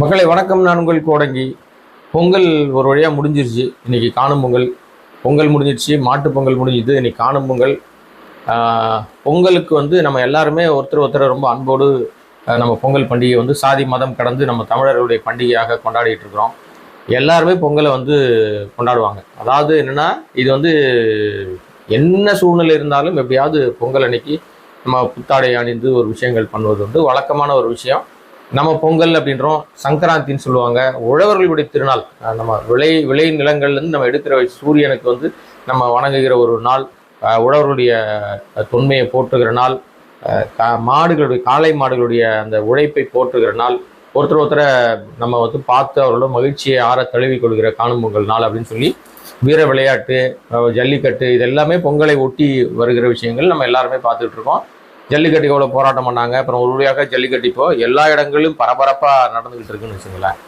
மக்களை வணக்கம் நான் உங்கள் கோடங்கி. பொங்கல் ஒரு வழியாக முடிஞ்சிருச்சு. இன்னைக்கு காணும் பொங்கல். பொங்கல் முடிஞ்சிருச்சு மாட்டு பொங்கல் முடிஞ்சுது. இன்னைக்கு காணும் பொங்கல். பொங்கலுக்கு வந்து நம்ம எல்லாருமே ஒருத்தர் ஒருத்தர் ரொம்ப அன்போடு நம்ம பொங்கல் பண்டிகை வந்து சாதி மதம் கடந்து நம்ம தமிழர்களுடைய பண்டிகையாக கொண்டாடிட்டு இருக்கிறோம். எல்லாருமே பொங்கலை வந்து கொண்டாடுவாங்க. அதாவது என்னென்னா இது வந்து என்ன சூழ்நிலை இருந்தாலும் எப்படியாவது பொங்கல் அன்னைக்கு நம்ம புத்தாடை அணிந்து ஒரு விஷயங்கள் பண்ணுவது வந்து வழக்கமான ஒரு விஷயம். நம்ம பொங்கல் அப்படின்றோம் சங்கராந்தின்னு சொல்லுவாங்க. உழவர்களுடைய திருநாள். நம்ம விளை விளை நிலங்கள்லேருந்து நம்ம எடுக்கிற சூரியனுக்கு வந்து நம்ம வணங்குகிற ஒரு நாள் உழவர்களுடைய தொன்மையை போற்றுகிற நாள் கா- மாடுகளுடைய காளை மாடுகளுடைய அந்த உழைப்பை போற்றுகிற நாள். ஒருத்தர் ஒருத்தரை நம்ம வந்து பார்த்து அவர்களோட மகிழ்ச்சியை ஆற தழுவி கொள்கிற காணும் பொங்கல் நாள் அப்படின்னு சொல்லி வீர விளையாட்டு ஜல்லிக்கட்டு இதெல்லாமே பொங்கலை ஒட்டி வருகிற விஷயங்கள் நம்ம எல்லாருமே பார்த்துட்டு இருக்கோம். ஜல்லிக்கட்டுக்கு எவ்வளோ போராட்டம் பண்ணாங்க? அப்புறம் ஒரு வழியாக ஜல்லிக்கட்டு இப்போ எல்லா இடங்களிலும் பரபரப்பாக நடந்துகிட்டு இருக்குன்னு வச்சுங்களேன்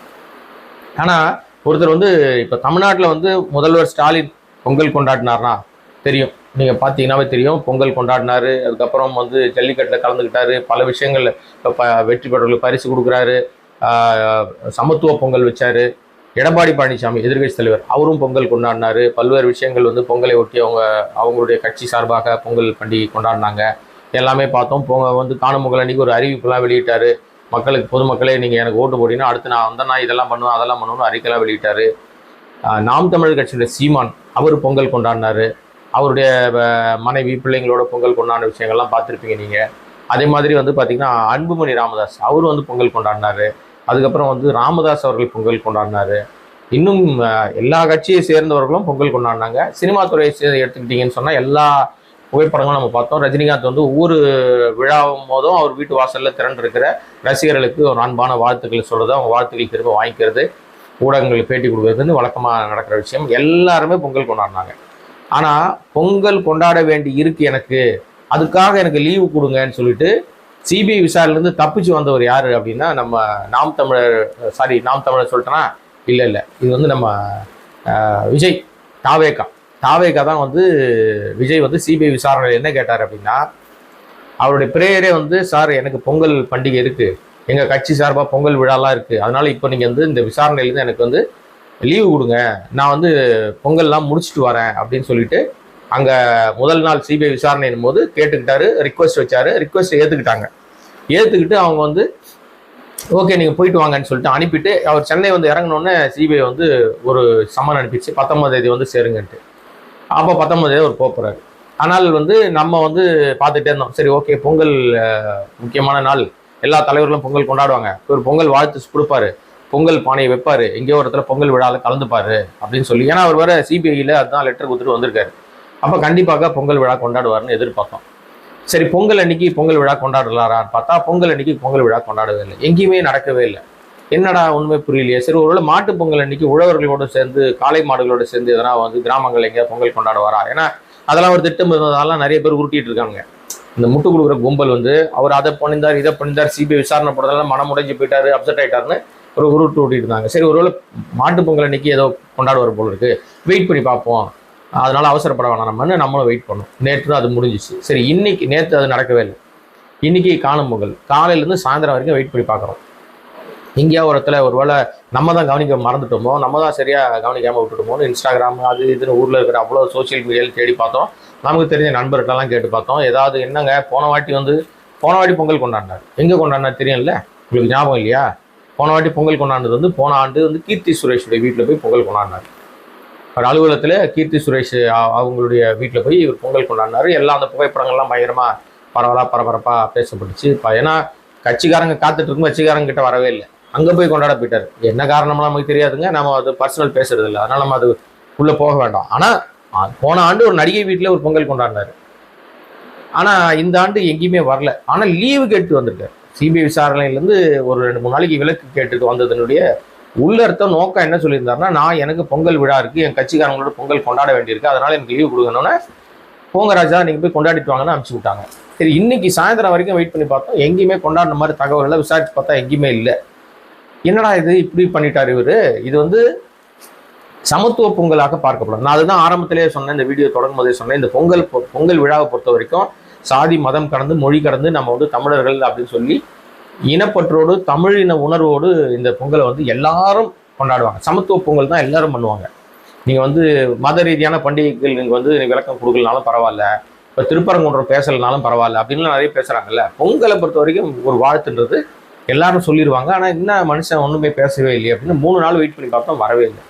ஆனால் ஒருத்தர் வந்து இப்போ தமிழ்நாட்டில் வந்து முதல்வர் ஸ்டாலின் பொங்கல் கொண்டாடினார்னா தெரியும். நீங்கள் பார்த்தீங்கன்னாவே தெரியும். பொங்கல் கொண்டாடினாரு. அதுக்கப்புறம் வந்து ஜல்லிக்கட்டில் கலந்துக்கிட்டாரு பல விஷயங்கள் இப்போ ப வெற்றி பெற்றவர்களுக்கு பரிசு கொடுக்குறாரு. சமத்துவ பொங்கல் வச்சார். எடப்பாடி பழனிசாமி எதிர்க்கட்சி தலைவர் அவரும் பொங்கல் கொண்டாடினாரு. பல்வேறு விஷயங்கள் வந்து பொங்கலை ஒட்டி அவங்க அவங்களுடைய கட்சி சார்பாக பொங்கல் பண்டிகை கொண்டாடினாங்க. எல்லாமே பார்த்தோம். போங்க வந்து காணும் பொங்கல் அன்னைக்கு ஒரு அறிவிப்புலாம் வெளியிட்டார். மக்களுக்கு பொதுமக்களே நீங்கள் எனக்கு ஓட்டு போட்டிங்கன்னா அடுத்து நான் வந்தால் நான் இதெல்லாம் பண்ணுவேன் அதெல்லாம் பண்ணுவேன்னு அறிக்கைலாம் வெளியிட்டார். நாம் தமிழர் கட்சியுடைய சீமான் அவர் பொங்கல் கொண்டாடினாரு. அவருடைய மனைவி பிள்ளைங்களோட பொங்கல் கொண்டாடின விஷயங்கள்லாம் பார்த்துருப்பீங்க நீங்கள் அதே மாதிரி வந்து பார்த்தீங்கன்னா அன்புமணி ராமதாஸ் அவர் வந்து பொங்கல் கொண்டாடினாரு. அதுக்கப்புறம் வந்து ராமதாஸ் அவர்கள் பொங்கல் கொண்டாடினாரு. இன்னும் எல்லா கட்சியை சேர்ந்தவர்களும் பொங்கல் கொண்டாடினாங்க. சினிமா துறையை சேர்ந்து எடுத்துக்கிட்டிங்கன்னு சொன்னால் எல்லா புகைப்படங்கள் நம்ம பார்த்தோம். ரஜினிகாந்த் வந்து ஒவ்வொரு விழாவும் போதும் அவர் வீட்டு வாசலில் திரண்டிருக்கிற ரசிகர்களுக்கு ஒரு அன்பான வாழ்த்துக்களை சொல்கிறது அவங்க வாழ்த்துக்கள் திரும்ப வாங்கிக்கிறது ஊடகங்களுக்கு பேட்டி கொடுக்கறதுன்னு வழக்கமாக நடக்கிற விஷயம். எல்லாருமே பொங்கல் கொண்டாடினாங்க. ஆனால் பொங்கல் கொண்டாட வேண்டி இருக்கு எனக்கு. அதுக்காக எனக்கு லீவு கொடுங்கன்னு சொல்லிட்டு சிபிஐ விசாரிலேருந்து தப்பிச்சு வந்தவர் யார் அப்படின்னா நம்ம நாம் தமிழர் சாரி நாம் தமிழர் சொல்லிட்டேன்னா இல்லை இல்லை. இது வந்து நம்ம விஜய் தாவேக்கா. தாவேகா தான் வந்து விஜய் வந்து சிபிஐ விசாரணையில் என்ன கேட்டார் அப்படின்னா அவருடைய பிரேயரே வந்து சார் எனக்கு பொங்கல் பண்டிகை இருக்குது எங்கள் கட்சி சார்பாக பொங்கல் விழாலாம் இருக்குது அதனால இப்போ நீங்கள் வந்து இந்த விசாரணையிலேருந்து எனக்கு வந்து லீவு கொடுங்க. நான் வந்து பொங்கல்லாம் முடிச்சுட்டு வரேன் அப்படின்னு சொல்லிட்டு அங்கே முதல் நாள் சிபிஐ விசாரணையின் போது கேட்டுக்கிட்டாரு ரிக்வஸ்ட் வச்சாரு. ரிக்வஸ்ட் ஏற்றுக்கிட்டாங்க ஏற்றுக்கிட்டு அவங்க வந்து ஓகே நீங்கள் போயிட்டு வாங்கன்னு சொல்லிட்டு அனுப்பிட்டு அவர் சென்னை வந்து இறங்கினோடனே சிபிஐ வந்து ஒரு சம்மன் அனுப்பிச்சு பத்தொன்பதாம் தேதி வந்து சேருங்கன்ட்டு. அப்போ பத்தொன்பது ஒரு அவர் போகிறாரு ஆனால் வந்து நம்ம வந்து பார்த்துட்டே இருந்தோம். சரி ஓகே பொங்கல் முக்கியமான நாள். எல்லா தலைவர்களும் பொங்கல் கொண்டாடுவாங்க. ஒரு பொங்கல் வாழ்த்து கொடுப்பாரு. பொங்கல் பானையை வைப்பாரு. எங்கேயோ ஒரு இடத்துல பொங்கல் விழாவில் கலந்துப்பாரு அப்படின்னு சொல்லி. ஏன்னா அவர் வர சிபிஐயில் அதுதான் லெட்டர் கொடுத்துட்டு வந்திருக்காரு. அப்போ கண்டிப்பாக பொங்கல் விழா கொண்டாடுவார்னு எதிர்பார்த்தோம். சரி பொங்கல் அன்னைக்கு பொங்கல் விழா கொண்டாடலாரான்னு பார்த்தா பொங்கல் அன்னைக்கு பொங்கல் விழா கொண்டாடவே இல்லை. எங்கேயுமே நடக்கவே இல்லை. என்னடா உண்மை புரியலையே? சரி ஒருவேளை மாட்டு பொங்கல் அன்னைக்கு உழவர்களோடு சேர்ந்து காளை மாடுகளோடு சேர்ந்து எதனா வந்து கிராமங்கள் எங்கேயா பொங்கல் கொண்டாடுவாரா? ஏன்னா அதெல்லாம் ஒரு திட்டம் இருந்ததாலாம் நிறைய பேர் உருட்டிட்டு இருக்காங்க. இந்த முட்டு கொடுக்குற கும்பல் வந்து அவர் அதை பண்ணிந்தார் இதை பண்ணிந்தார் சிபிஐ விசாரணை போடுறதால மனம் உடைஞ்சு போயிட்டாரு அப்செட் ஆயிட்டாருன்னு ஒரு உருட்டு ஓட்டிட்டு இருந்தாங்க. சரி ஒருவேளை மாட்டு பொங்கல் அன்னைக்கு ஏதோ கொண்டாடுவார் போல இருக்கு. வெயிட் பண்ணி பார்ப்போம். அதனால அவசரப்பட வேணாம் நம்மன்னு நம்மளும் வெயிட் பண்ணோம். நேற்று அது முடிஞ்சிச்சு. சரி இன்னைக்கு நேற்று அது நடக்கவே இல்லை. இன்னைக்கு காணும் பொங்கல். காலையிலேருந்து சாயந்தரம் வரைக்கும் வெயிட் பண்ணி பார்க்குறோம். எங்கேயா ஒரு இடத்துல ஒருவேளை நம்ம தான் கவனிக்க மறந்துட்டோமோ நம்ம தான் சரியாக கவனிக்காமல் விட்டுட்டோமோ இன்ஸ்டாகிராம் அது இதுன்னு ஊரில் இருக்கிற அவ்வளோ சோஷியல் மீடியாவில் தேடி பார்த்தோம். நமக்கு தெரிஞ்ச நண்பர்கிட்டலாம் கேட்டு பார்த்தோம். ஏதாவது என்னங்க போன வாட்டி வந்து போன வாட்டி பொங்கல் கொண்டாடினார். எங்கே கொண்டாடினார் தெரியும்ல? உங்களுக்கு ஞாபகம் இல்லையா? போன வாட்டி பொங்கல் கொண்டாடினது வந்து போன ஆண்டு வந்து கீர்த்தி சுரேஷுடைய வீட்டில் போய் பொங்கல் கொண்டாடினார். அவர் அலுவலகத்தில் கீர்த்தி சுரேஷ் அவங்களுடைய வீட்டில் போய் இவர் பொங்கல் கொண்டாடினார். எல்லாம் அந்த புகைப்படங்கள்லாம் பயங்கரமாக பரவலாக பரபரப்பாக பேசப்பட்டுச்சு. இப்போ ஏன்னா கட்சிக்காரங்க காத்துட்டு இருக்கும் கட்சிக்காரங்க கிட்ட வரவே இல்லை. அங்கே போய் கொண்டாட போயிட்டார். என்ன காரணம்லாம் நமக்கு தெரியாதுங்க. நம்ம அது பர்சனல் பேசுறது இல்லை அதனால நம்ம அது உள்ளே போக வேண்டாம். ஆனால் போன ஆண்டு ஒரு நடிகை வீட்டில் ஒரு பொங்கல் கொண்டாடினார். ஆனால் இந்த ஆண்டு எங்கேயுமே வரல. ஆனால் லீவு கேட்டு வந்திருக்காரு. சிபிஐ விசாரணையிலேருந்து ஒரு ரெண்டு மூணு நாளைக்கு விலக்கு கேட்டுட்டு வந்ததுனுடைய உள்ளர்த்த நோக்கம் என்ன சொல்லியிருந்தாருன்னா நான் எனக்கு பொங்கல் விழா இருக்குது என் கட்சிக்காரங்களோட பொங்கல் கொண்டாட வேண்டியிருக்கு. அதனால் எனக்கு லீவு கொடுக்கணும்னு போங்க ராஜா போய் கொண்டாடிட்டு வாங்கன்னு அனுப்பிச்சு விட்டாங்க. சரி இன்னைக்கு சாயந்தரம் வரைக்கும் வெயிட் பண்ணி பார்த்தோம். எங்கேயுமே கொண்டாடின மாதிரி தகவல்களை விசாரித்து பார்த்தா எங்கேயுமே இல்லை. என்னடா இது இப்படி பண்ணிட்டார் இவர்? இது வந்து சமத்துவ பொங்கலாக பார்க்கப்படும். நான் அதுதான் ஆரம்பத்திலேயே சொன்னேன் இந்த வீடியோ தொடங்கும் போதே சொன்னேன். இந்த பொங்கல் பொ- பொங்கல் விழாவை பொறுத்த வரைக்கும் சாதி மதம் கடந்து மொழி கடந்து நம்ம வந்து தமிழர்கள் அப்படின்னு சொல்லி இனப்பற்றோடு தமிழின உணர்வோடு இந்த பொங்கலை வந்து எல்லாரும் கொண்டாடுவாங்க. சமத்துவ பொங்கல் தான் எல்லாரும் பண்ணுவாங்க. நீங்கள் வந்து மத ரீதியான பண்டிகைகள் நீங்கள் வந்து விளக்கம் கொடுக்கலனாலும் பரவாயில்ல. இப்போ திருப்பரங்குன்றம் பேசலைனாலும் பரவாயில்ல. அப்படின்லாம் நிறைய பேசுகிறாங்கல்ல பொங்கலை பொறுத்த வரைக்கும் ஒரு வாழ்த்துன்றது எல்லாரும் சொல்லிடுவாங்க ஆனால் என்ன மனுஷன் ஒன்றுமே பேசவே இல்லையே அப்படின்னு மூணு நாள் வெயிட் பண்ணி பார்த்தோம் வரவே இல்லை.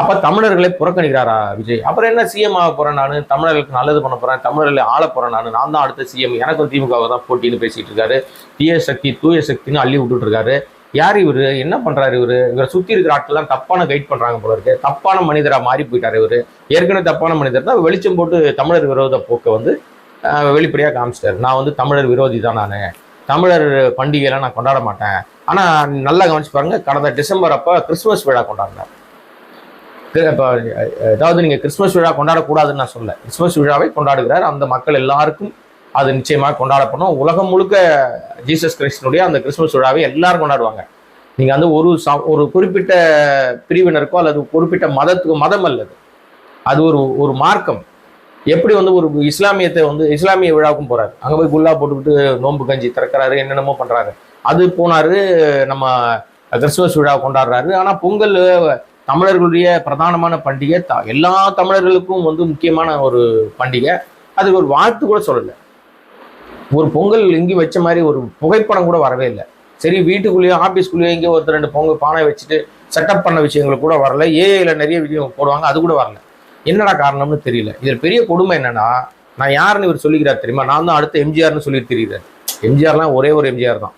அப்போ தமிழர்களை புறக்கணிக்கிறாரா விஜய்? அப்புறம் என்ன சிஎம் ஆக போகிறேன் நான்? தமிழர்களுக்கு நல்லது பண்ண போகிறேன் தமிழர்களை ஆள போகிறேன் நான்? நான் தான் அடுத்த சிஎம் எனக்கும் திமுகவை தான் போட்டின்னு பேசிகிட்டு இருக்காரு. தீய சக்தி தூய சக்தின்னு அள்ளி விட்டுட்டு இருக்காரு. யார் இவர்? என்ன பண்ணுறாரு இவர்? இவரை சுற்றி இருக்கிற ஆட்கள்லாம் தப்பான கைட் பண்ணுறாங்க போல இருக்கு. தப்பான மனிதரா மாறி போயிட்டார் இவர். ஏற்கனவே தப்பான மனிதர் தான். வெளிச்சம் போட்டு தமிழர் விரோத போக்கை வந்து வெளிப்படையாக காமிச்சிட்டார் காமிச்சிட்டாரு. நான் வந்து தமிழர் விரோதி தான் நான். தமிழர் பண்டிகையெல்லாம் நான் கொண்டாட மாட்டேன். ஆனால் நல்லா கவனிச்சு பாருங்கள் கடந்த டிசம்பர் அப்போ கிறிஸ்மஸ் விழா கொண்டாடினார் இப்போ அதாவது நீங்கள் கிறிஸ்மஸ் விழா கொண்டாடக்கூடாதுன்னு நான் சொல்ல கிறிஸ்மஸ் விழாவை கொண்டாடுகிறார். அந்த மக்கள் எல்லாருக்கும் அது நிச்சயமாக கொண்டாடப்படும் உலகம் முழுக்க ஜீசஸ் கிறிஸ்டனுடைய அந்த கிறிஸ்மஸ் விழாவை எல்லாரும் கொண்டாடுவாங்க. நீங்கள் வந்து ஒரு ச- ஒரு குறிப்பிட்ட பிரிவினருக்கோ அல்லது குறிப்பிட்ட மதத்துக்கோ மதம் அல்லது அது ஒரு ஒரு மார்க்கம். எப்படி வந்து ஒரு இஸ்லாமியத்தை வந்து இஸ்லாமிய விழாவுக்கும் போறாரு. அங்க போய் குல்லா போட்டுக்கிட்டு நோன்பு கஞ்சி திறக்கிறாரு என்னென்னமோ பண்றாரு அது போனாரு நம்ம கிறிஸ்துமஸ் விழா கொண்டாடுறாரு. ஆனா பொங்கல் தமிழர்களுடைய பிரதானமான பண்டிகை த- எல்லா தமிழர்களுக்கும் வந்து முக்கியமான ஒரு பண்டிகை. அதுக்கு ஒரு வாழ்த்து கூட சொல்லலை. ஒரு பொங்கல் எங்கேயும் வச்ச மாதிரி ஒரு புகைப்படம் கூட வரவே இல்லை. சரி வீட்டுக்குள்ளேயோ ஆஃபீஸ்க்குள்ளேயோ எங்கேயோ ஒருத்தர் ரெண்டு பொங்கல் பானை வச்சுட்டு செட்டப் பண்ண விஷயங்கள் கூட வரல. ஏஐயில் நிறைய விஷயம் போடுவாங்க அது கூட வரல. என்னடா காரணம்னு தெரியல. இதில் பெரிய கொடுமை என்னன்னா நான் யாருன்னு இவர் சொல்லிக்கிறார் தெரியுமா? நான் தான் அடுத்த எம்ஜிஆர்னு சொல்லி தெரியுறாரு. எம்ஜிஆர்லாம் ஒரே ஒரு எம்ஜிஆர் தான்.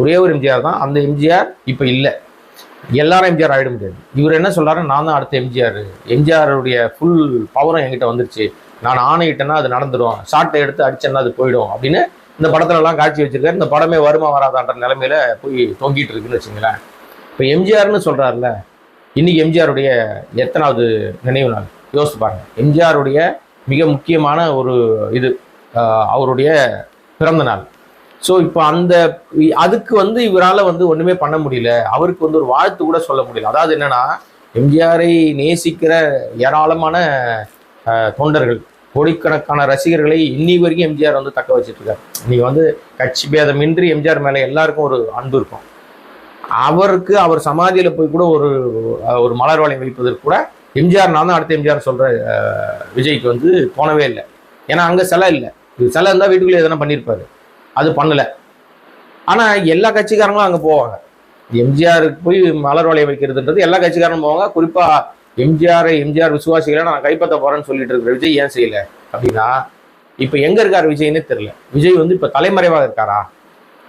ஒரே ஒரு எம்ஜிஆர் தான். அந்த எம்ஜிஆர் இப்போ இல்லை. எல்லாரும் எம்ஜிஆர் ஆகிட முடியாது. இவர் என்ன சொல்கிறாரு நான் தான் அடுத்த எம்ஜிஆர். எம்ஜிஆருடைய ஃபுல் பவரும் என்கிட்ட வந்துருச்சு. நான் ஆணையிட்டேன்னா அது நடந்துடும் ஷார்ட்டை எடுத்து அடிச்சேன்னா அது போயிடும் அப்படின்னு இந்த படத்துலலாம் காட்சி வச்சிருக்காரு. இந்த படமே வருமா வராதான்ற நிலமையில போய் தொங்கிட்டு இருக்குன்னு வச்சுங்களேன். இப்போ எம்ஜிஆர்னு சொல்கிறாருல இன்னைக்கு எம்ஜிஆருடைய எத்தனாவது நினைவு நாள்? யோசித்து பாருங்க. எம்ஜிஆருடைய மிக முக்கியமான ஒரு இது அவருடைய பிறந்த நாள். ஸோ இப்போ அந்த அதுக்கு வந்து இவரால் வந்து ஒன்றுமே பண்ண முடியல. அவருக்கு வந்து ஒரு வாழ்த்து கூட சொல்ல முடியல. அதாவது என்னன்னா எம்ஜிஆரை நேசிக்கிற ஏராளமான தொண்டர்கள் கோடிக்கணக்கான ரசிகர்களை இன்னி வரைக்கும் எம்ஜிஆர் வந்து தக்க வச்சுட்ருக்காரு இன்றைக்கி வந்து கட்சி பேதமின்றி எம்ஜிஆர் மேலே எல்லாருக்கும் ஒரு அன்பு இருக்கும். அவருக்கு அவர் சமாதியில் போய் கூட ஒரு ஒரு மலர் வளையம் வைப்பதற்கு கூட எம்ஜிஆர் நான் தான் அடுத்த எம்ஜிஆர் சொல்ற விஜய்க்கு வந்து போனவே இல்லை. ஏன்னா அங்கே சிலை இல்லை. இது சிலை இருந்தால் வீட்டுக்குள்ளே எதனா பண்ணியிருப்பாரு அது பண்ணலை. ஆனால் எல்லா கட்சிக்காரங்களும் அங்கே போவாங்க. எம்ஜிஆருக்கு போய் மலர் வளையம் வைக்கிறதுன்றது எல்லா கட்சிக்காரனும் போவாங்க. குறிப்பாக எம்ஜிஆர் எம்ஜிஆர் விசுவாசிகளை நான் கைப்பற்ற போகிறேன்னு சொல்லிட்டு இருக்கிற விஜய் ஏன் செய்யலை? அப்படின்னா இப்போ எங்கே இருக்கார் விஜய்னே தெரில விஜய் வந்து இப்போ தலைமறைவாக இருக்காரா?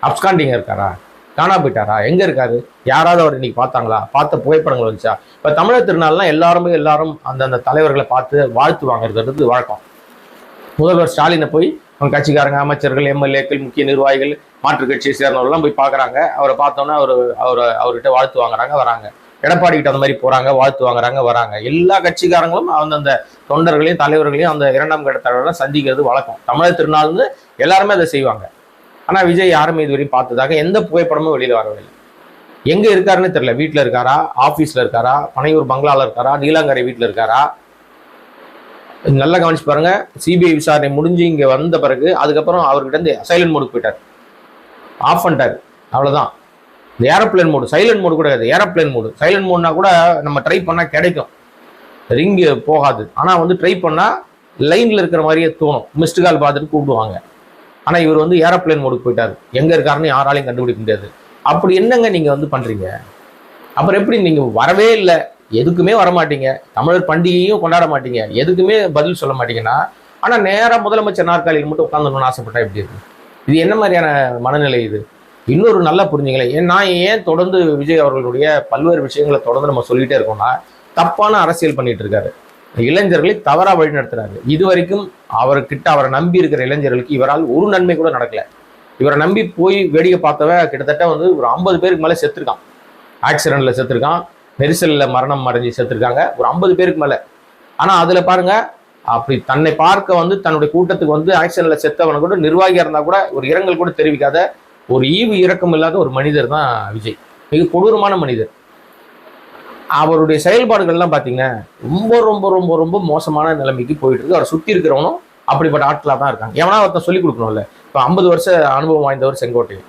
அப்ஸ்காண்டிங்காக இருக்காரா? காணா போயிட்டாரா? எங்க இருக்காரு? யாராவது அவர் இன்னைக்கு பார்த்தாங்களா? பார்த்த புகைப்படங்கள் வந்துச்சா? இப்ப தமிழர் திருநாள்லாம் எல்லாருமே எல்லாரும் அந்தந்த தலைவர்களை பார்த்து வாழ்த்து வாங்குறதுன்றது வழக்கம். முதல்வர் ஸ்டாலினை போய் அவங்க கட்சிக்காரங்க அமைச்சர்கள் எம்எல்ஏக்கள் முக்கிய நிர்வாகிகள் மாற்றுக் கட்சியை சேர்ந்தவர்கள்லாம் போய் பார்க்குறாங்க. அவரை பார்த்தோன்னே அவர் அவர் அவர்கிட்ட வாழ்த்து வாங்குறாங்க வராங்க. எடப்பாடி கிட்ட அந்த மாதிரி போறாங்க வாழ்த்து வாங்குறாங்க வராங்க. எல்லா கட்சிக்காரங்களும் அந்தந்த தொண்டர்களையும் தலைவர்களையும் அந்த இரண்டாம் கட்ட தலைவர்களை சந்திக்கிறது வழக்கம். தமிழர் திருநாள் வந்து எல்லாருமே அதை செய்வாங்க. ஆனால் விஜய் யாருமே இதுவரையும் பார்த்ததாக எந்த புகைப்படமும் வெளியில் வரவில்லை. எங்கே இருக்காருன்னு தெரியல. வீட்டில் இருக்காரா? ஆஃபீஸில் இருக்காரா? பனையூர் பங்களாவில் இருக்காரா? நீலாங்கரை வீட்டில் இருக்காரா? நல்லா கவனிச்சு பாருங்க. சிபிஐ விசாரணை முடிஞ்சு இங்கே வந்த பிறகு அதுக்கப்புறம் அவர்கிட்ட இருந்து சைலண்ட் மோடுக்கு போயிட்டார். ஆஃப் பண்ணிட்டார். அவ்வளோதான் இந்த ஏரோப்ளேன் மோடு சைலண்ட் மோடு கூட கிடையாது. ஏரோப்ளேன் மோடு சைலண்ட் மோட்னா கூட நம்ம ட்ரை பண்ணால் கிடைக்கும். ரிங்கு போகாது. ஆனால் வந்து ட்ரை பண்ணால் லைனில் இருக்கிற மாதிரியே தோணும். மிஸ்டு கால் பார்த்துட்டு கூப்பிடுவாங்க. ஆனா இவர் வந்து ஏரோப்ளேன் மோடுக்கு போயிட்டாரு. எங்க இருக்காருன்னு யாராலையும் கண்டுபிடிக்க முடியாது. அப்படி என்னங்க நீங்க வந்து பண்றீங்க? அப்புறம் எப்படி நீங்க வரவே இல்லை. எதுக்குமே வர மாட்டீங்க தமிழர் பண்டிகையும் கொண்டாட மாட்டீங்க. எதுக்குமே பதில் சொல்ல மாட்டீங்கன்னா ஆனா நேராக முதலமைச்சர் நாற்காலியில் மட்டும் உட்காந்துக்கணும்னு ஆசைப்பட்டா எப்படி இருக்கு இது என்ன மாதிரியான மனநிலை இது? இன்னொரு நல்லா புரிஞ்சுங்களேன். ஏன் நான் ஏன் தொடர்ந்து விஜய் அவர்களுடைய பல்வேறு விஷயங்களை தொடர்ந்து நம்ம சொல்லிகிட்டே இருக்கோம்னா தப்பான அரசியல் பண்ணிட்டு இருக்காரு. இளைஞர்களை தவறாக வழி நடத்துறாரு இது வரைக்கும் அவர்கிட்ட அவரை நம்பி இருக்கிற இளைஞர்களுக்கு இவரால் ஒரு நன்மை கூட நடக்கல. இவரை நம்பி போய் வேடிக்கை பார்த்தவ கிட்டத்தட்ட வந்து ஒரு ஐம்பது பேருக்கு மேலே செத்துருக்கான். ஆக்சிடென்ட்ல செத்துருக்கான். நெரிசலில் மரணம் அடைஞ்சு செத்துருக்காங்க. ஒரு ஐம்பது பேருக்கு மேலே. ஆனால் அதில் பாருங்க அப்படி தன்னை பார்க்க வந்து தன்னுடைய கூட்டத்துக்கு வந்து ஆக்சிடென்ட்ல செத்தவன கூட நிர்வாகியாக இருந்தால் கூட ஒரு இரங்கல் கூட தெரிவிக்காத ஒரு ஈவு இரக்கம் இல்லாத ஒரு மனிதர் தான் விஜய். மிக கொடூரமான மனிதர். அவருடைய செயல்பாடுகள்லாம் பார்த்தீங்கன்னா ரொம்ப ரொம்ப ரொம்ப ரொம்ப மோசமான நிலைமைக்கு போயிட்டு இருக்கு அவரை சுற்றி இருக்கிறவனும் அப்படிப்பட்ட ஆட்களாக தான் இருக்காங்க. எவனா ஒருத்தன் சொல்லிக் கொடுக்கணும்ல. இப்போ ஐம்பது வருஷ அனுபவம் வாய்ந்தவர் செங்கோட்டையன்.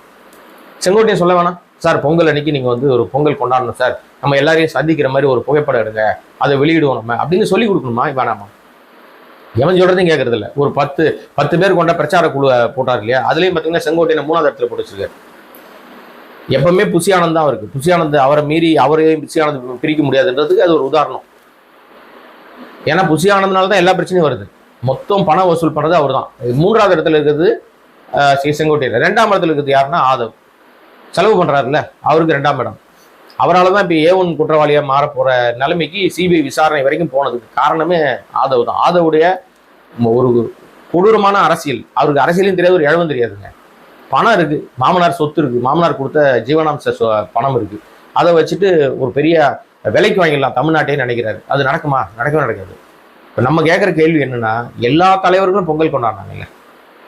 செங்கோட்டையன் சொல்ல வேணாம். சார் பொங்கல் அன்னைக்கு நீங்கள் வந்து ஒரு பொங்கல் கொண்டாடணும் சார். நம்ம எல்லாரையும் சந்திக்கிற மாதிரி ஒரு புகைப்படம் எடுங்க. அதை வெளியிடுவோம் நம்ம அப்படின்னு சொல்லி கொடுக்கணுமா? வேணாமா? எவன் சொல்கிறதையும் கேட்குறதில்ல ஒரு பத்து பத்து பேர் கொண்ட பிரச்சார குழு போட்டார் இல்லையா? அதுலேயும் பார்த்தீங்கன்னா செங்கோட்டையனை மூணாவது இடத்துல போட்டு வச்சிருக்காரு. எப்பவுமே புசியானந்த் தான் இருக்கு புசியானந்த் அவரை மீறி அவரையும் புசியானந்த் பிரிக்க முடியாதுன்றதுக்கு அது ஒரு உதாரணம். ஏன்னா புசியானந்தனால தான் எல்லா பிரச்சனையும் வருது. மொத்தம் பணம் வசூல் பண்ணுறது அவர் தான். மூன்றாவது இடத்துல இருக்கிறது ஸ்ரீ செங்கோட்டையில் ரெண்டாம் இடத்துல இருக்கிறது யாருன்னா ஆதவ். செலவு பண்ணுறாருல்ல அவருக்கு ரெண்டாம் இடம். அவரால் தான் இப்போ ஏ ஒன் குற்றவாளியாக மாற போகிற நிலைமைக்கு சிபிஐ விசாரணை வரைக்கும் போனதுக்கு காரணமே ஆதவ் தான். ஆதவுடைய ஒரு கொடூரமான அரசியல். அவருக்கு அரசியலும் தெரியாது ஒரு இழவும் தெரியாதுங்க. பணம் இருக்குது மாமனார் சொத்து இருக்குது மாமனார் கொடுத்த ஜீவனாம்ச சொ- பணம் இருக்குது அதை வச்சுட்டு ஒரு பெரிய விலைக்கு வாங்கிடலாம் தமிழ்நாட்டேன்னு நினைக்கிறாரு. அது நடக்குமா? நடக்கவே நடக்காது. இப்போ நம்ம கேட்குற கேள்வி என்னென்னா எல்லா தலைவர்களும் பொங்கல் கொண்டாடினாங்கல்ல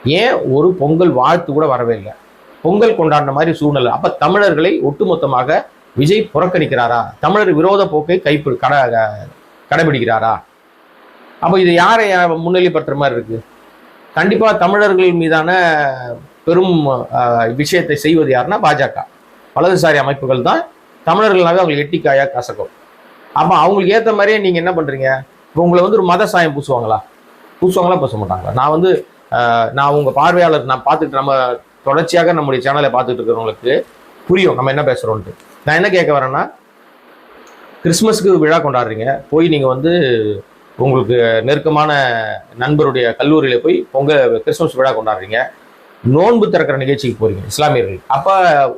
ஏன் ஒரு பொங்கல் வாழ்த்து கூட வரவே இல்லை? பொங்கல் கொண்டாடின மாதிரி சூழ்நிலை. அப்போ தமிழர்களை ஒட்டுமொத்தமாக விஜய் புறக்கணிக்கிறாரா? தமிழர் விரோத போக்கை கைப்பு கட கடைபிடிக்கிறாரா? அப்போ இது யாரை முன்னிலைப்படுத்துகிற மாதிரி இருக்குது கண்டிப்பாக தமிழர்கள் மீதான பெரும் விஷயத்தை செய்வது யாருன்னா பாஜக. வலதுசாரி அமைப்புகள் தான் தமிழர்களாவே அவங்களுக்கு எட்டிக்காயா கசக்கும். அப்போ அவங்களுக்கு ஏற்ற மாதிரியே நீங்கள் என்ன பண்ணுறீங்க இப்போ உங்களை வந்து ஒரு மத சாயம் பூசுவாங்களா? பூசுவாங்களா பூச மாட்டாங்களா? நான் வந்து நான் உங்கள் பார்வையாளர் நான் பார்த்துட்டு நம்ம தொடர்ச்சியாக நம்முடைய சேனலை பார்த்துட்டு இருக்கிறவங்களுக்கு புரியும். நம்ம என்ன பேசுகிறோன்ட்டு நான் என்ன கேட்க வரேன்னா கிறிஸ்மஸ்க்கு விழா கொண்டாடுறீங்க. போய் நீங்கள் வந்து உங்களுக்கு நெருக்கமான நண்பருடைய கல்லூரியில் போய் பொங்கல் கிறிஸ்மஸ் விழா கொண்டாடுறீங்க. நோன்பு திறக்கிற நிகழ்ச்சிக்கு போறீங்க இஸ்லாமியர்கள். அப்ப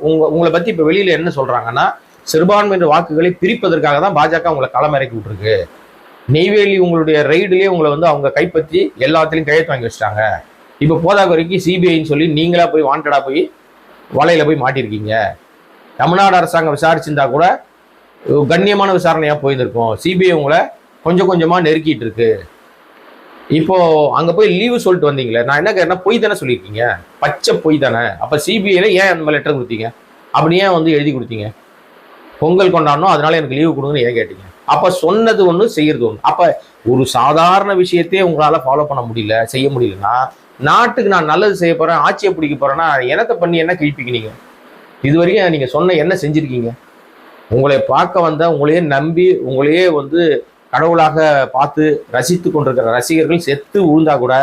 உங்க உங்களை பத்தி இப்ப வெளியில என்ன சொல்றாங்கன்னா சிறுபான்மையினர் வாக்குகளை பிரிப்பதற்காக தான் பாஜக உங்களை களமிறக்கி விட்டுருக்கு. நெய்வேலி உங்களுடைய ரைடுலயே உங்களை வந்து அவங்க கைப்பற்றி எல்லாத்துலேயும் கையெழுத்து வாங்கி வச்சிட்டாங்க. இப்போ போதாக்குறைக்கு சிபிஐன்னு சொல்லி நீங்களா போய் வாண்டடா போய் வலையில போய் மாட்டிருக்கீங்க. தமிழ்நாடு அரசாங்கம் விசாரிச்சிருந்தா கூட கண்ணியமான விசாரணையா போயிருந்திருக்கும். சிபிஐ உங்களை கொஞ்சம் கொஞ்சமா நெருக்கிட்டு இருக்கு. இப்போ அங்க போய் லீவு சொல்லிட்டு வந்தீங்களே நான் என்ன கேட்டேன்னா பொய் தானே சொல்லியிருக்கீங்க. பச்சை பொய் தானே. அப்ப சிபிஐல ஏன் அந்த மாதிரி லெட்டர் கொடுத்தீங்க? அப்படி ஏன் வந்து எழுதி கொடுத்தீங்க? பொங்கல் கொண்டாடணும் அதனால எனக்கு லீவு கொடுங்கன்னு ஏன் கேட்டீங்க? அப்ப சொன்னது ஒன்று செய்யறது ஒன்று அப்ப ஒரு சாதாரண விஷயத்தையே உங்களால ஃபாலோ பண்ண முடியல செய்ய முடியலன்னா நாட்டுக்கு நான் நல்லது செய்ய போறேன் ஆட்சியை பிடிக்க போறேன்னா எனத்தை பண்ணி என்ன கிழிப்பிக்கினீங்க இது வரைக்கும் நீங்க சொன்ன என்ன செஞ்சிருக்கீங்க? உங்களை பார்க்க வந்த உங்களையே நம்பி உங்களையே வந்து கடவுளாக பார்த்து ரசித்து கொண்டிருக்கிற ரசிகர்கள் செத்து உழுந்தா கூட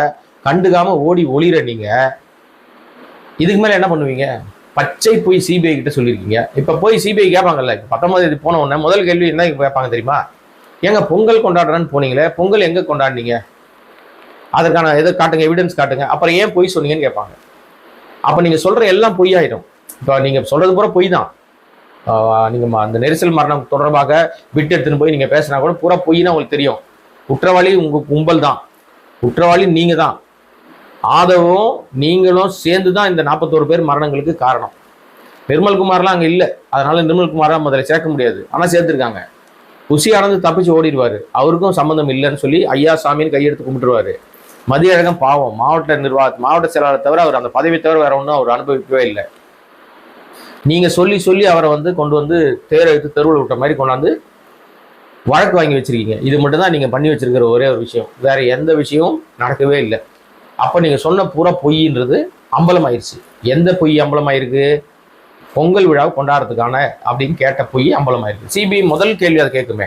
கண்டுக்காம ஓடி ஒளிர நீங்க. இதுக்கு மேல என்ன பண்ணுவீங்க? பச்சை போய் சிபிஐ கிட்ட சொல்லியிருக்கீங்க இப்ப போய் சிபிஐ கேட்பாங்கல்ல இப்ப பத்தொன்பது தேதி போன உடனே முதல் கேள்வி என்ன கேட்பாங்க தெரியுமா? ஏங்க பொங்கல் கொண்டாடுறேன்னு போனீங்களே பொங்கல் எங்க கொண்டாடுனீங்க? அதற்கான எதை காட்டுங்க எவிடன்ஸ் காட்டுங்க. அப்புறம் ஏன் பொய் சொன்னீங்கன்னு கேட்பாங்க அப்ப நீங்க சொல்ற எல்லாம் பொய்யாயிடும். இப்போ நீங்க சொல்றது பூரா பொய் தான் நீங்கள் ம- அந்த நெரிசல் மரணம் தொடர்பாக விட்டு எடுத்துன்னு போய் நீங்கள் பேசினா கூட பூரா பொய்னா உங்களுக்கு தெரியும். குற்றவாளி உங்கள் கும்பல் தான். குற்றவாளி நீங்கள் தான். ஆதவும் நீங்களும் சேர்ந்து தான் இந்த நாற்பத்தோரு பேர் மரணங்களுக்கு காரணம். நிர்மல்குமார்லாம் அங்கே இல்லை. அதனால நிர்மல்குமாராக முதல்ல சேர்க்க முடியாது. ஆனால் சேர்த்துருக்காங்க. குசி ஆனந்து தப்பிச்சு ஓடிடுவார். அவருக்கும் சம்மந்தம் இல்லைன்னு சொல்லி ஐயா சாமின்னு கையெடுத்து கும்பிட்டுருவாரு. மதியழகம் பாவம். மாவட்ட நிர்வாக மாவட்ட செயலாளர் தவிர அவர் அந்த பதவி தவிர வேற ஒன்றும் அவர் அனுபவிக்கவே இல்லை. நீங்கள் சொல்லி சொல்லி அவரை வந்து கொண்டு வந்து தேர் எடுத்து தெருவில் விட்ட மாதிரி கொண்டாந்து வழக்கு வாங்கி வச்சிருக்கீங்க. இது மட்டும்தான் நீங்கள் பண்ணி வச்சுருக்கிற ஒரே ஒரு விஷயம். வேறு எந்த விஷயமும் நடக்கவே இல்லை. அப்போ நீங்கள் சொன்ன பூரா பொய்ன்றது அம்பலமாயிருச்சு. எந்த பொய் அம்பலமாயிருக்கு? பொங்கல் விழாவை கொண்டாடுறதுக்கான அப்படின்னு கேட்ட பொய் அம்பலமாயிருக்கு. சிபிஐ முதல் கேள்வி அதை கேட்குமே.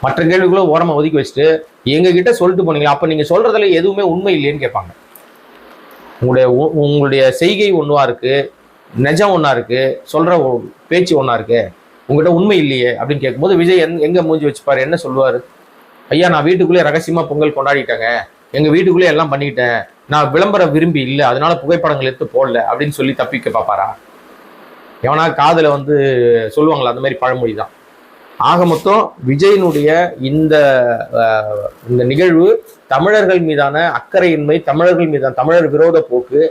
மற்ற கேள்விகளும் ஓரமாக ஒதுக்கி வச்சுட்டு எங்ககிட்ட சொல்லிட்டு போனீங்களா? அப்போ நீங்கள் சொல்கிறதுல எதுவுமே உண்மை இல்லைன்னு கேட்பாங்க. உங்களுடைய உ- உங்களுடைய செய்கை ஒன்றுவாக இருக்குது நிஜம் ஒன்றா இருக்கு சொல்ற பேச்சு ஒன்றா இருக்கு உங்ககிட்ட உண்மை இல்லையே அப்படின்னு கேட்கும்போது விஜய் எங் எங்க மூஞ்சி வச்சுப்பாரு என்ன சொல்லுவாரு? ஐயா நான் வீட்டுக்குள்ளே ரகசியமா பொங்கல் கொண்டாடிட்டேங்க. எங்க வீட்டுக்குள்ளே எல்லாம் பண்ணிட்டேன். நான் விளம்பரம் விரும்பி இல்லை அதனால புகைப்படங்கள் எடுத்து போடல அப்படின்னு சொல்லி தப்பிக்க பார்ப்பாரா எவனா காதுல வந்து சொல்லுவாங்களா அந்த மாதிரி பழமொழி தான். ஆக மொத்தம் விஜயனுடைய இந்த இந்த நிகழ்வு தமிழர்கள் மீதான அக்கறையின்மை தமிழர்கள் மீதான தமிழர் விரோத போக்கு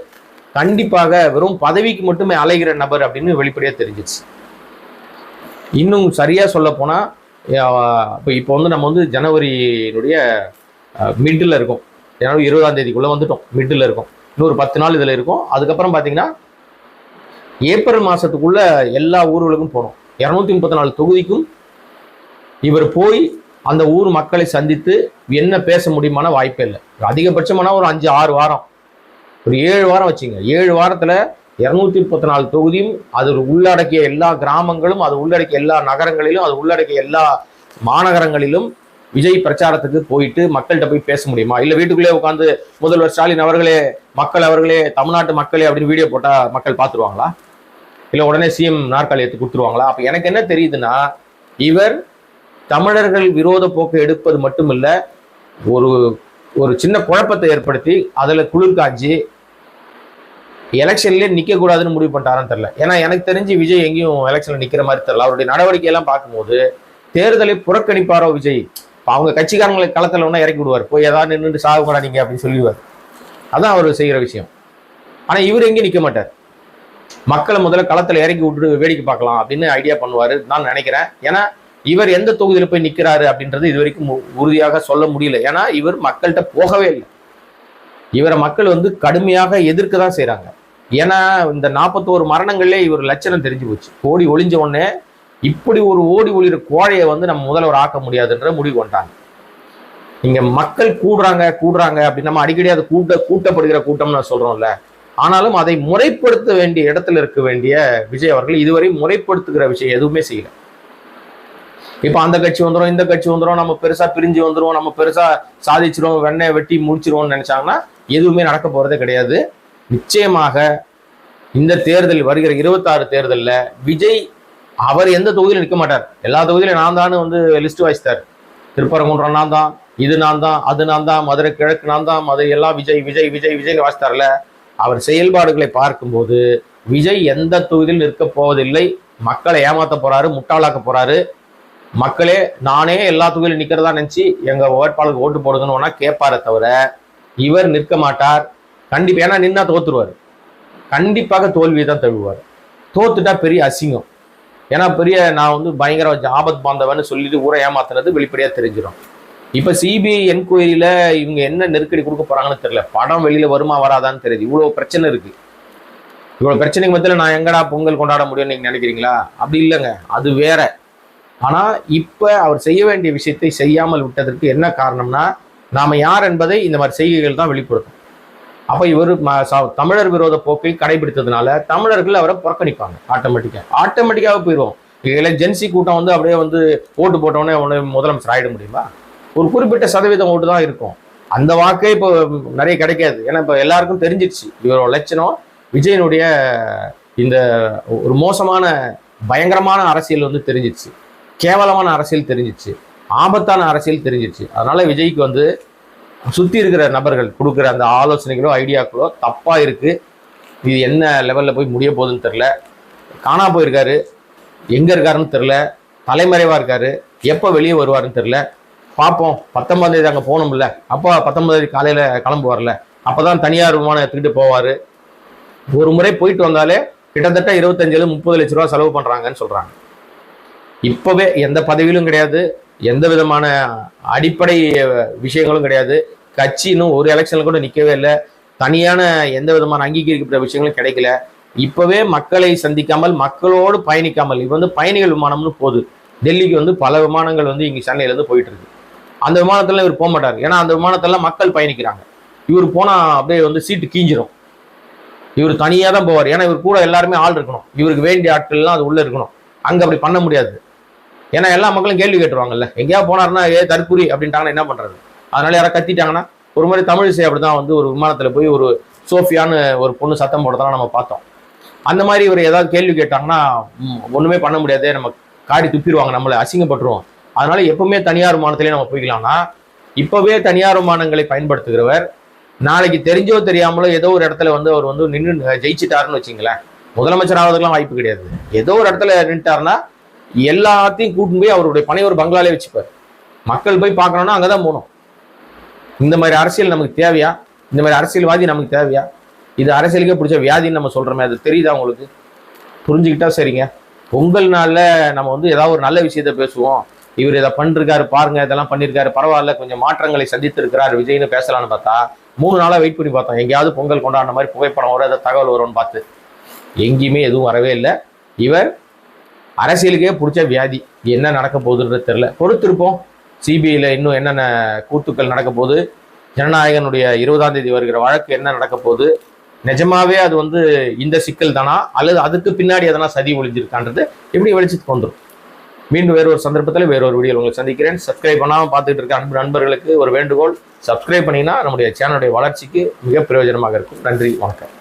கண்டிப்பாக வெறும் பதவிக்கு மட்டுமே அலைகிற நபர் அப்படின்னு வெளிப்படையாக தெரிஞ்சிச்சு இன்னும் சரியாக சொல்ல போனால் இப்போ இப்போ வந்து நம்ம வந்து ஜனவரியினுடைய மிட்டில் இருக்கோம். ஜனவரி இருபதாம் தேதிக்குள்ளே வந்துட்டோம். மிட்டில் இருக்கும். இன்னொரு பத்து நாள் இதில் இருக்கும். அதுக்கப்புறம் பார்த்தீங்கன்னா ஏப்ரல் மாதத்துக்குள்ளே எல்லா ஊர்களுக்கும் போனோம். இரநூத்தி முப்பத்தி நாலு தொகுதிக்கும் இவர் போய் அந்த ஊர் மக்களை சந்தித்து என்ன பேச முடியுமான வாய்ப்பே இல்லை. அதிகபட்சமான ஒரு அஞ்சு ஆறு வாரம். ஒரு ஏழு வாரம் வச்சுங்க. ஏழு வாரத்தில் இரநூத்தி முப்பத்தி நாலு தொகுதியும் அது உள்ளடக்கிய எல்லா கிராமங்களும் அது உள்ளடக்கிய எல்லா நகரங்களிலும் அது உள்ளடக்கிய எல்லா மாநகரங்களிலும் விஜய் பிரச்சாரத்துக்கு போயிட்டு மக்கள்கிட்ட போய் பேச முடியுமா? இல்லை வீட்டுக்குள்ளே உட்காந்து முதல்வர் ஸ்டாலின் அவர்களே மக்கள் அவர்களே தமிழ்நாட்டு மக்களே அப்படின்னு வீடியோ போட்டால் மக்கள் பார்த்துருவாங்களா? இல்லை உடனே சிஎம் நாற்காலி எடுத்து கொடுத்துருவாங்களா? அப்போ எனக்கு என்ன தெரியுதுன்னா இவர் தமிழர்கள் விரோத போக்கு எடுப்பது மட்டுமில்லை ஒரு ஒரு சின்ன குழப்பத்தை ஏற்படுத்தி அதில் குளிர் காஞ்சி எலெக்ஷன்லேயே நிற்கக்கூடாதுன்னு முடிவு பண்ணிட்டாரான்னு தெரியல. ஏன்னா எனக்கு தெரிஞ்சு விஜய் எங்கேயும் எலெக்ஷனில் நிற்கிற மாதிரி தெரியல. அவருடைய நடவடிக்கை எல்லாம் பார்க்கும்போது தேர்தலை புறக்கணிப்பாரோ விஜய்? அவங்க கட்சிக்காரங்களை களத்துல ஒன்றா இறக்கி விடுவார். போய் ஏதாவது நின்றுட்டு சாகுங்கடா நீங்கள் அப்படின்னு சொல்லிடுவார். அதான் அவர் செய்கிற விஷயம். ஆனால் இவர் எங்கேயும் நிற்க மாட்டார். மக்களை முதல்ல களத்தில் இறக்கி விட்டு வேடிக்கை பார்க்கலாம் அப்படின்னு ஐடியா பண்ணுவார் நான் நினைக்கிறேன். ஏன்னா இவர் எந்த தொகுதியில் போய் நிற்கிறாரு அப்படின்றது இது வரைக்கும் உ- உறுதியாக சொல்ல முடியல. ஏன்னா இவர் மக்கள்கிட்ட போகவே இல்லை. இவரை மக்கள் வந்து கடுமையாக எதிர்க்க தான் செய்கிறாங்க ஏன்னா இந்த நாற்பத்தோரு மரணங்கள்ல இவர் லட்சணம் தெரிஞ்சு போச்சு. ஓடி ஒளிஞ்ச உடனே இப்படி ஒரு ஓடி ஒளிகிற கோழையை வந்து நம்ம முதல்வர் ஆக்க முடியாதுன்ற முடிவு கொண்டாங்க இங்க மக்கள் கூடுறாங்க கூடுறாங்க அப்படி நம்ம அடிக்கடி அது கூட்ட கூட்டப்படுகிற கூட்டம்னு சொல்றோம்ல. ஆனாலும் அதை முறைப்படுத்த வேண்டிய இடத்துல இருக்க வேண்டிய விஜய் அவர்கள் இதுவரை முறைப்படுத்துகிற விஷயம் எதுவுமே செய்யல. இப்ப அந்த கட்சி வந்துரும் இந்த கட்சி வந்துரும் நம்ம பெருசா பிரிஞ்சு வந்துடும் நம்ம பெருசா சாதிச்சிரும் வெண்ணெய் வெட்டி முடிச்சிருவோம்னு நினைச்சாங்கன்னா எதுவுமே நடக்க போறதே கிடையாது. நிச்சயமாக இந்த தேர்தல் வருகிற இருபத்தாறு தேர்தலில் விஜய் அவர் எந்த தொகுதியிலும் நிற்க மாட்டார். எல்லா தொகுதியிலும் நான் தான் வந்து லிஸ்ட் வாசித்தார். திருப்பரங்குன்றம் நான் தான் இது நான் தான் அது நான் தான் மதுரை கிழக்கு நான் தான் மதுரை எல்லாம் விஜய் விஜய் விஜய் விஜய் வாசித்தார்ல. அவர் செயல்பாடுகளை பார்க்கும்போது விஜய் எந்த தொகுதியில் நிற்க போவதில்லை. மக்களை ஏமாத்த போறாரு முட்டாளாக்க போறாரு. மக்களே நானே எல்லா தொகுதியிலும் நிற்கிறதா நினச்சி எங்கள் வேட்பாளருக்கு ஓட்டு போடுங்கன்னு ஒன்றா கேட்பாரே தவிர இவர் நிற்க மாட்டார். கண்டிப்பா ஏன்னா நின்னா தோத்துருவார். கண்டிப்பாக தோல்வியை தான் தழுவார் தோத்துட்டா பெரிய அசிங்கம். ஏன்னா பெரிய நான் வந்து பயங்கர ஆபத் பாந்தவன்னு சொல்லிட்டு ஊரை ஏமாத்துறது வெளிப்படையா தெரிஞ்சிடும் இப்ப சிபிஐ என்கொயரியில இவங்க என்ன நெருக்கடி கொடுக்க போறாங்கன்னு தெரியல. படம் வெளியில வருமா வராதான்னு தெரியுது. இவ்வளவு பிரச்சனை இருக்கு. இவ்வளவு பிரச்சனைக்கு மத்தியில் நான் எங்கடா பொங்கல் கொண்டாட முடியும்னு நீங்க நினைக்கிறீங்களா? அப்படி இல்லைங்க. அது வேற. ஆனா இப்ப அவர் செய்ய வேண்டிய விஷயத்தை செய்யாமல் விட்டதற்கு என்ன காரணம்னா நாம யார் என்பதை இந்த மாதிரி செய்கைகள் தான் வெளிப்படுத்தும். அப்ப இவர் ம- ச- தமிழர் விரோத போக்கை கடைபிடித்ததுனால தமிழர்கள் அவரை புறக்கணிப்பாங்க ஆட்டோமேட்டிக்கா ஆட்டோமேட்டிக்காக போயிடுவோம் இதில் ஜென்சி கூட்டம் வந்து அப்படியே வந்து ஓட்டு போட்டோன்னே உடனே முதலமைச்சர் ஆகிட முடியுமா? ஒரு குறிப்பிட்ட சதவீதம் ஓட்டு தான் இருக்கும். அந்த வாக்கே இப்போ நிறைய கிடைக்காது. ஏன்னா இப்போ எல்லாருக்கும் தெரிஞ்சிடுச்சு இவரோட லட்சணம் விஜயனுடைய இந்த ஒரு மோசமான பயங்கரமான அரசியல் வந்து தெரிஞ்சிடுச்சு கேவலமான அரசியல் தெரிஞ்சிச்சு ஆபத்தான அரசியல் தெரிஞ்சிச்சு அதனால விஜய்க்கு வந்து சுற்றி இருக்கிற நபர்கள் கொடுக்குற அந்த ஆலோசனைகளோ ஐடியாக்களோ தப்பாக இருக்குது இது என்ன லெவலில் போய் முடிய போகுதுன்னு தெரில காணா போயிருக்காரு. எங்கே இருக்காருன்னு தெரில தலைமறைவாக இருக்காரு. எப்போ வெளியே வருவாருன்னு தெரில பார்ப்போம். பத்தொன்பதாம் தேதி அங்கே போகணும்ல. அப்போ பத்தொன்பதாம் தேதி காலையில கிளம்புவார்ல. அப்பதான் தனியார் விமானம் எடுத்துக்கிட்டு போவார். ஒரு முறை போயிட்டு வந்தாலே கிட்டத்தட்ட இருபத்தஞ்சில முப்பது லட்ச ரூபா செலவு பண்ணுறாங்கன்னு சொல்கிறாங்க இப்போவே எந்த பதவியிலும் கிடையாது. எந்த விதமான அடிப்படை விஷயங்களும் கிடையாது. கட்சி இன்னும் ஒரு எலெக்ஷன்ல கூட நிக்கவே இல்லை. தனியான எந்த விதமான அங்கீகரிக்கப்பட்ட விஷயங்களும் கிடைக்கல. இப்பவே மக்களை சந்திக்காமல் மக்களோடு பயணிக்காமல் இது வந்து பயணிகள் விமானம்னு போகுது. டெல்லிக்கு வந்து பல விமானங்கள் வந்து இங்க சென்னையில இருந்து போயிட்டு இருக்கு. அந்த விமானத்துல இவர் போக மாட்டார். ஏன்னா அந்த விமானத்தெல்லாம் மக்கள் பயணிக்கிறாங்க. இவர் போனா அப்படியே வந்து சீட்டு கீஞ்சிரும். இவர் தனியா தான் போவார். ஏன்னா இவர் கூட எல்லாருமே ஆள் இருக்கணும். இவருக்கு வேண்டிய ஆட்கள் எல்லாம் அது உள்ள இருக்கணும். அங்க அப்படி பண்ண முடியாது. ஏன்னா எல்லா மக்களும் கேள்வி கேட்டுருவாங்கல்ல. எங்கேயாவது போனாருன்னா ஏ தற்குறி அப்படின்ட்டாங்கன்னா என்ன பண்றது? அதனால யாராவது கத்திட்டாங்கன்னா ஒரு மாதிரி தமிழிசை அப்படிதான் வந்து ஒரு விமானத்துல போய் ஒரு சோஃபியான்னு ஒரு பொண்ணு சத்தம் போடுறதெல்லாம் நம்ம பார்த்தோம். அந்த மாதிரி இவர் ஏதாவது கேள்வி கேட்டாங்கன்னா ஒன்றுமே ஒண்ணுமே பண்ண முடியாது நம்ம காடி துப்பிடுவாங்க நம்மளை அசிங்கப்பட்டுருவோம் அதனால எப்பவுமே தனியார் விமானத்திலே நம்ம போய்க்கலாம்னா இப்பவே தனியார் விமானங்களை பயன்படுத்துகிறவர் நாளைக்கு தெரிஞ்சோ தெரியாமலோ ஏதோ ஒரு இடத்துல வந்து அவர் வந்து நின்று ஜெயிச்சிட்டாருன்னு வச்சுங்களேன் முதலமைச்சர் ஆவதுக்கெல்லாம் வாய்ப்பு கிடையாது. ஏதோ ஒரு இடத்துல நின்றுட்டாருன்னா எல்லாத்தையும் கூட்டின்னு போய் அவருடைய பணி ஒரு பங்களாலே வச்சுப்பார். மக்கள் போய் பார்க்கணும்னா அங்கதான் போகணும். இந்த மாதிரி அரசியல் நமக்கு தேவையா? இந்த மாதிரி அரசியல்வாதி நமக்கு தேவையா? இது அரசியலுக்கே பிடிச்ச வியாதின்னு நம்ம சொல்கிறோமே அது தெரியுதா உங்களுக்கு? புரிஞ்சுக்கிட்டா சரிங்க. பொங்கல் நாளில் நம்ம வந்து ஏதாவது ஒரு நல்ல விஷயத்த பேசுவோம். இவர் இதை பண்ணிருக்காரு பாருங்க இதெல்லாம் பண்ணியிருக்காரு பரவாயில்ல கொஞ்சம் மாற்றங்களை சந்தித்திருக்கிறார் விஜய்னு பேசலாம்னு பார்த்தா மூணு நாளாக வெயிட் பண்ணி பார்த்தோம். எங்கேயாவது பொங்கல் கொண்டாடின மாதிரி புகைப்படம் வரும் ஏதாவது தகவல் வரும்னு பார்த்து. எங்கேயுமே எதுவும் வரவே இல்லை. இவர் அரசியலுக்கே பிடிச்ச வியாதி என்ன நடக்க போகுதுன்றது தெரில பொறுத்திருப்போம். சிபிஐயில் இன்னும் என்னென்ன கூத்துக்கள் நடக்க போகுது ஜனநாயகனுடைய இருபதாம் தேதி வருகிற வழக்கு என்ன நடக்க போகுது நிஜமாவே அது வந்து இந்த சிக்கல் தானா? அல்லது அதுக்கு பின்னாடி எதனா சதி ஒழிஞ்சிருக்கான்றது எப்படி வெளிச்சத்துக்கு வந்துடும் மீண்டும் வேறு ஒரு சந்தர்ப்பத்தில் வேறொரு வீடியோ உங்களை சந்திக்கிறேன். சப்ஸ்கிரைப் பண்ணாமல் பார்த்துட்டு இருக்க அன்பு நண்பர்களுக்கு ஒரு வேண்டுகோள். சப்ஸ்கிரைப் பண்ணிங்கன்னா நம்முடைய சேனலுடைய வளர்ச்சிக்கு மிக பிரயோஜனமாக இருக்கும். நன்றி வணக்கம்.